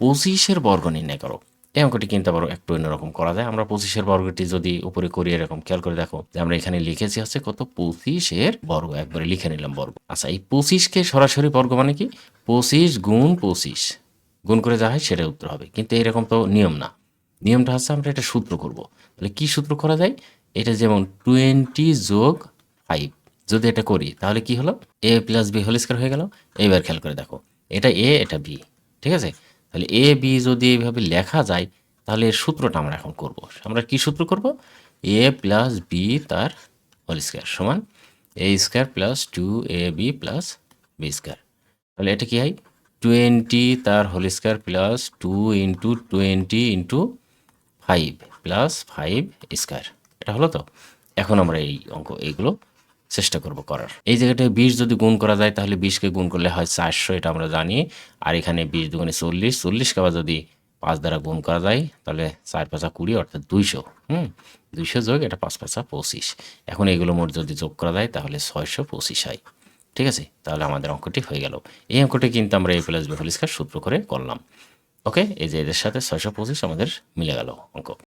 পঁচিশের বর্গ নির্ণয় করো। এই অঙ্কটি কিন্তু আবার একটু অন্যরকম করা যায়। আমরা পঁচিশের বর্গটি যদি উপরে করি, এরকম খেয়াল করে দেখো, যে আমরা এখানে লিখেছি হচ্ছে কত? পঁচিশের বর্গ, একবারে লিখে নিলাম বর্গ। আচ্ছা এই পঁচিশকে সরাসরি বর্গ মানে কি? পঁচিশ গুণ পঁচিশ। গুণ করে যা হয় সেটাই উত্তর হবে। কিন্তু এরকম তো নিয়ম না। নিয়মটা হচ্ছে আমরা এটা সূত্র করব। তাহলে কি সূত্র করা যায়? এটা যেমন টোয়েন্টি যোগ ফাইভ। যদি এটা করি, তাহলে কি হলো? A plus B whole square হয়ে গেল। এইবার খেয়াল করে দেখো। এটা এ, এটা বি। ঠিক আছে? তাহলে এ, বি যদি এইভাবে লেখা যায়, তাহলে এর সূত্রটা আমরা এখন করব। আমরা কি সূত্র করব? এ প্লাস বি তার হোল স্কোয়ার সমান A square plus two A B plus B square. তাহলে এটা কি হয়? টোয়েন্টি তার whole square plus two into twenty into five plus five square. এটা হলো তো? এখন আমরা এই অঙ্ক, এইগুলো চেষ্টা করব করার। এই জায়গাটায় বিশ যদি গুণ করা যায়, তাহলে বিশকে গুণ করলে হয় চারশো, এটা আমরা জানি। আর এখানে বিশ দুগুণে চল্লিশ চল্লিশকে আবার যদি পাঁচ দ্বারা গুণ করা যায়, তাহলে চার পাঁচা কুড়ি, অর্থাৎ দুইশো। হুম, দুইশো যোগ এটা পাঁচ পাঁচা পঁচিশ। এখন এগুলো মোট যদি যোগ করা যায়, তাহলে ছয়শো পঁচিশ হয়। ঠিক আছে? তাহলে আমাদের অঙ্কটি হয়ে গেল। এই অঙ্কটি কিন্তু আমরা এ প্লাস বি সূত্র করে করলাম। ওকে? এই যে এদের সাথে ছয়শো পঁচিশ আমাদের মিলে গেল অঙ্ক।